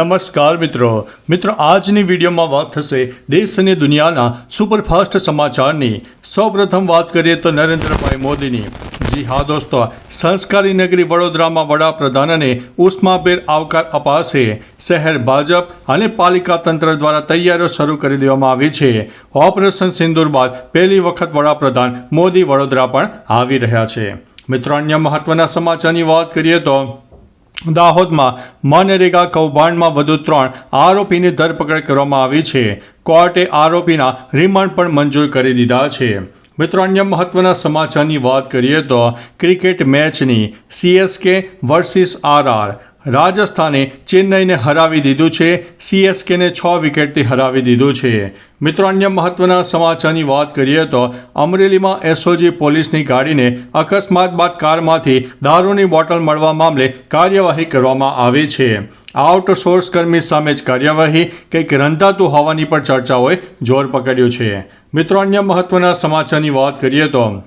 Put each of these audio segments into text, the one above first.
નમસ્કાર મિત્રો. મિત્રો, આજની વિડીયોમાં વાત થશે દેશ અને દુનિયાના સુપરફાસ્ટ સમાચારની. સૌપ્રથમ વાત કરીએ તો નરેન્દ્રભાઈ મોદીની. જી હા દોસ્તો, સંસ્કારી નગરી વડોદરામાં વડાપ્રધાનને ઉષ્માભેર આવકાર અપાશે. શહેર ભાજપ અને પાલિકા તંત્ર દ્વારા તૈયારીઓ શરૂ કરી દેવામાં આવી છે. ઓપરેશન સિંદુર બાદ પહેલી વખત વડાપ્રધાન મોદી વડોદરા પણ આવી રહ્યા છે. મિત્રો, અન્ય મહત્વના સમાચારની વાત કરીએ તો દાહોદમાં મનરેગા કૌભાંડમાં વધુ ત્રણ આરોપીની ધરપકડ કરવામાં આવી છે. કોર્ટે આરોપીના રિમાન્ડ પણ મંજૂર કરી દીધા છે. મિત્રો, અન્ય મહત્વના સમાચારની વાત કરીએ તો ક્રિકેટ મેચની સીએસકે વર્સિસ આરઆર રાજસ્થાને ચેન્નઈને હરાવી દીધું છે. સીએસકેને છ વિકેટથી હરાવી દીધું છે. મિત્રો, અન્ય મહત્વના સમાચારની વાત કરીએ તો અમરેલીમાં એસઓજી પોલીસની ગાડીને અકસ્માત બાદ કારમાંથી દારૂની બોટલ મળવા મામલે કાર્યવાહી કરવામાં આવી છે. આઉટસોર્સ કર્મી સામે જ કાર્યવાહી, કંઈક રંધાતું હોવાની પણ ચર્ચાઓએ જોર પકડ્યું છે. મિત્રો, અન્ય મહત્વના સમાચારની વાત કરીએ તો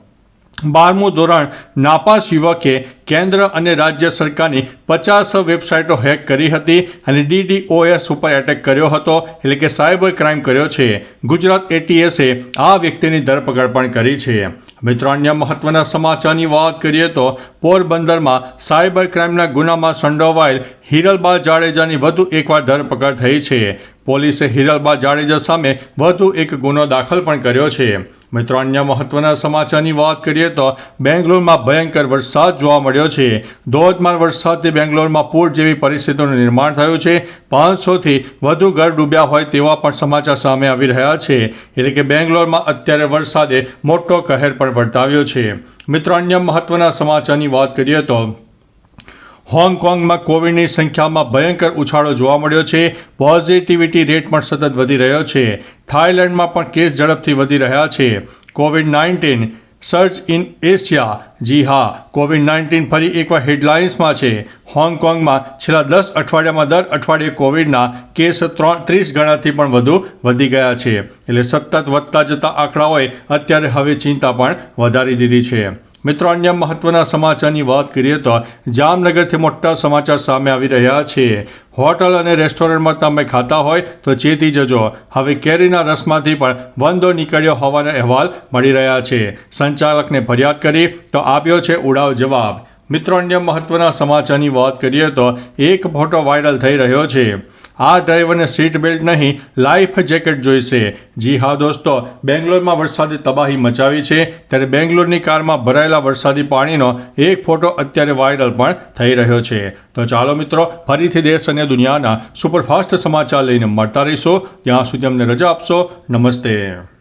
બારમું ધોરણ નાપાસ યુવકે કેન્દ્ર અને રાજ્ય સરકારની પચાસ વેબસાઇટો હેક કરી હતી અને ડીડીઓએસ ઉપર એટેક કર્યો હતો, એટલે કે સાયબર ક્રાઇમ કર્યો છે. ગુજરાત એટીએસે આ વ્યક્તિની ધરપકડ પણ કરી છે. મિત્રો, અન્ય મહત્વના સમાચારની વાત કરીએ તો પોરબંદરમાં સાયબર ક્રાઇમના ગુનામાં સંડોવાયેલ હિરલબા જાડેજાની વધુ એકવાર ધરપકડ થઈ છે. પોલીસે હિરલબા જાડેજા સામે વધુ એક ગુનો દાખલ પણ કર્યો છે. મિત્રો, અન્ય મહત્વના સમાચારની વાત કરીએ તો બેંગ્લોરમાં ભયંકર વરસાદ જોવા મળ્યો છે. ધોધમાર વરસાદથી બેંગ્લોરમાં પૂર જેવી પરિસ્થિતિનું નિર્માણ થયું છે. પાંચસોથી વધુ ઘર ડૂબ્યા હોય તેવા પણ સમાચાર સામે આવી રહ્યા છે. એટલે કે બેંગ્લોરમાં અત્યારે વરસાદે મોટો કહેર પણ વર્તાવ્યો છે. મિત્રો, અન્ય મહત્વના સમાચારની વાત કરીએ તો હોંગકોંગમાં કોવિડની સંખ્યામાં ભયંકર ઉછાળો જોવા મળ્યો છે. પોઝિટિવિટી રેટ પણ સતત વધી રહ્યો છે. થાઇલેન્ડમાં પણ કેસ ઝડપથી વધી રહ્યા છે. Covid nineteen search in Asia. જી હા, કોવિડ નાઇન્ટીન ફરી એકવાર હેડલાઇન્સમાં છે. હોંગકોંગમાં છેલ્લા દસ અઠવાડિયામાં દર અઠવાડિયે કોવિડના કેસ ત્રણ ત્રીસ ગણાથી પણ વધુ વધી ગયા છે. એટલે સતત વધતા જતા આંકડાઓએ અત્યારે હવે ચિંતા પણ વધારી દીધી છે. મિત્રો, અન્ય મહત્વના સમાચારની વાત કરીએ તો જામનગરથી મોટા સમાચાર સામે આવી રહ્યા છે. હોટલ અને રેસ્ટોરન્ટમાં તમે ખાતા હોય તો ચેતી જજો. હવે કેરીના રસમાંથી પણ વંદો નીકળ્યો હોવાના અહેવાલ મળી રહ્યા છે. સંચાલકને ફરિયાદ કરી તો આપ્યો છે ઉડાવ જવાબ. મિત્રો, અન્ય મહત્વના સમાચારની વાત કરીએ તો એક ફોટો વાયરલ થઈ રહ્યો છે. આ ડ્રાઈવરને સીટ બેલ્ટ નહીં, લાઈફ જેકેટ જોઈશે. જી હા દોસ્તો, બેંગ્લોરમાં વરસાદે તબાહી મચાવી છે. ત્યારે બેંગ્લોરની કારમાં ભરાયેલા વરસાદી પાણીનો એક ફોટો અત્યારે વાયરલ પણ થઈ રહ્યો છે. તો ચાલો મિત્રો, ફરીથી દેશ અને દુનિયાના સુપરફાસ્ટ સમાચાર લઈને મળતા રહીશું. ત્યાં સુધી અમને રજા આપશો. નમસ્તે.